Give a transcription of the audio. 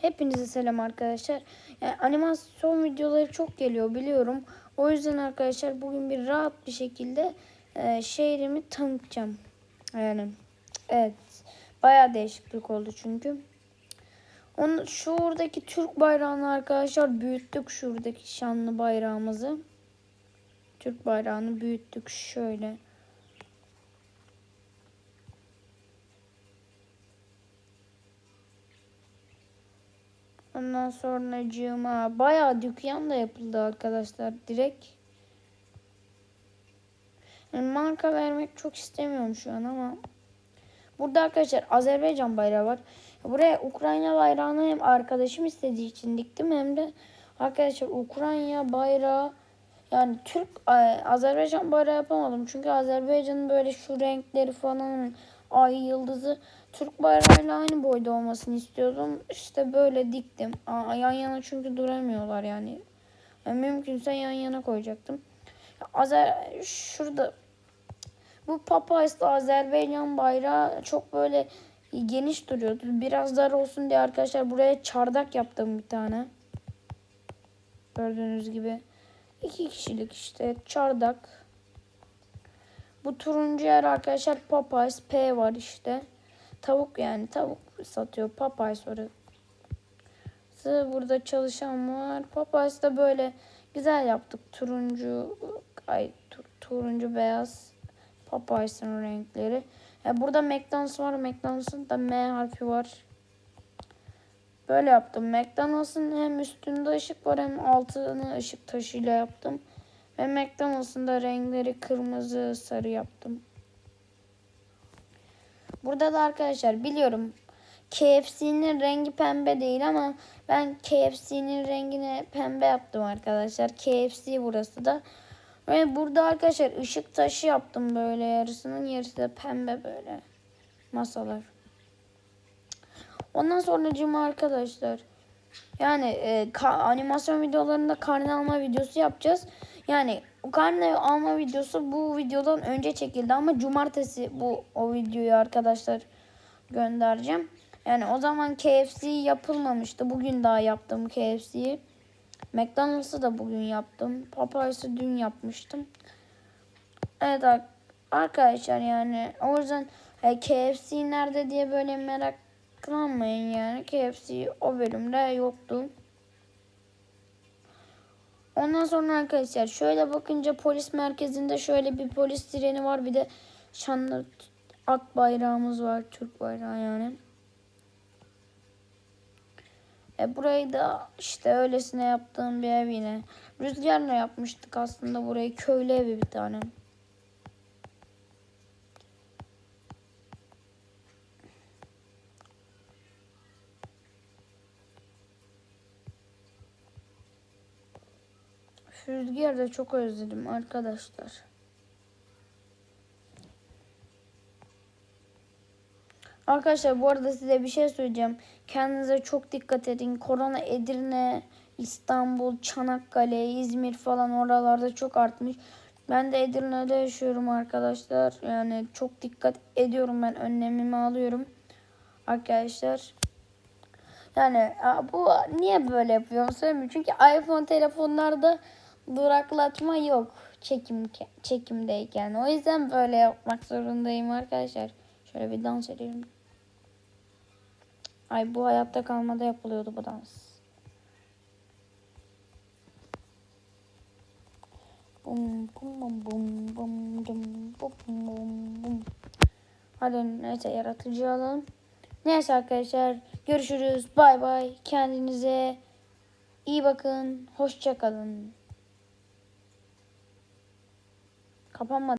Hepinize selam arkadaşlar. Yani animasyon videoları çok geliyor biliyorum. O yüzden arkadaşlar bugün bir rahat bir şekilde e, şehrimi tanıtacağım. Yani evet. Bayağı değişiklik oldu çünkü. Onun, şuradaki Türk bayrağını arkadaşlar büyüttük. Şuradaki şanlı bayrağımızı. Türk bayrağını büyüttük şöyle. Ondan sonra cığıma bayağı dükkan da yapıldı arkadaşlar direkt. Yani marka vermek çok istemiyorum şu an ama burada arkadaşlar Azerbaycan bayrağı var. Buraya Ukrayna bayrağını hem arkadaşım istediği için diktim hem de arkadaşlar Ukrayna bayrağı yani Türk Azerbaycan bayrağı yapamadım. Çünkü Azerbaycan'ın böyle şu renkleri falan ay yıldızı Türk bayrağıyla aynı boyda olmasını istiyordum. İşte böyle diktim. Aa, yan yana çünkü duramıyorlar yani. yani mümkünse yan yana koyacaktım. Azer şurada bu Papayas'ta Azerbaycan bayrağı çok böyle geniş duruyordu. Biraz dar olsun diye arkadaşlar buraya çardak yaptım bir tane. Gördüğünüz gibi. iki kişilik işte çardak. Bu turuncu yer arkadaşlar Popeyes P var işte. Tavuk yani tavuk satıyor Popeyes orası. Burada çalışan var. Popeyes de böyle güzel yaptık. Turuncu ay tur, turuncu beyaz Popeyes'in renkleri. Ya burada McDonald's var. McDonald's'ın da M harfi var. Böyle yaptım. McDonald's'ın hem üstünde ışık var hem altını ışık taşıyla yaptım. Ve McDonald's'ın da renkleri kırmızı sarı yaptım. Burada da arkadaşlar biliyorum KFC'nin rengi pembe değil ama ben KFC'nin rengini pembe yaptım arkadaşlar. KFC burası da. Ve burada arkadaşlar ışık taşı yaptım böyle yarısının yarısı da pembe böyle masalar. Ondan sonra cuma arkadaşlar. Yani e, animasyon videolarında karne alma videosu yapacağız. Yani karne alma videosu bu videodan önce çekildi ama cumartesi bu o videoyu arkadaşlar göndereceğim. Yani o zaman KFC yapılmamıştı. Bugün daha yaptım KFC'yi. McDonald's'ı da bugün yaptım. Popeyes'ı dün yapmıştım. Evet arkadaşlar yani o yüzden e, KFC nerede diye böyle meraklanmayın yani. KFC o bölümde yoktu. Ondan sonra arkadaşlar şöyle bakınca polis merkezinde şöyle bir polis sireni var. Bir de şanlı ak bayrağımız var. Türk bayrağı yani. E burayı da işte öylesine yaptığım bir ev yine. Rüzgarla yapmıştık aslında burayı. Köylü evi bir tane. Rüzgar da çok özledim arkadaşlar. Arkadaşlar bu arada size bir şey söyleyeceğim. Kendinize çok dikkat edin. Korona Edirne, İstanbul, Çanakkale, İzmir falan oralarda çok artmış. Ben de Edirne'de yaşıyorum arkadaşlar. Yani çok dikkat ediyorum ben. Önlemimi alıyorum. Arkadaşlar. Yani bu niye böyle yapıyorum söylemiyorum. Çünkü iPhone telefonlarda duraklatma yok çekim çekimdeyken. O yüzden böyle yapmak zorundayım arkadaşlar. Şöyle bir dans edelim. Ay bu hayatta kalmada yapılıyordu bu dans. Bum bum bum bum bum bum bum bum bum. Hadi neyse yaratıcı alalım. Neyse arkadaşlar görüşürüz. Bay bay. Kendinize iyi bakın. Hoşça kalın. 갑 한마디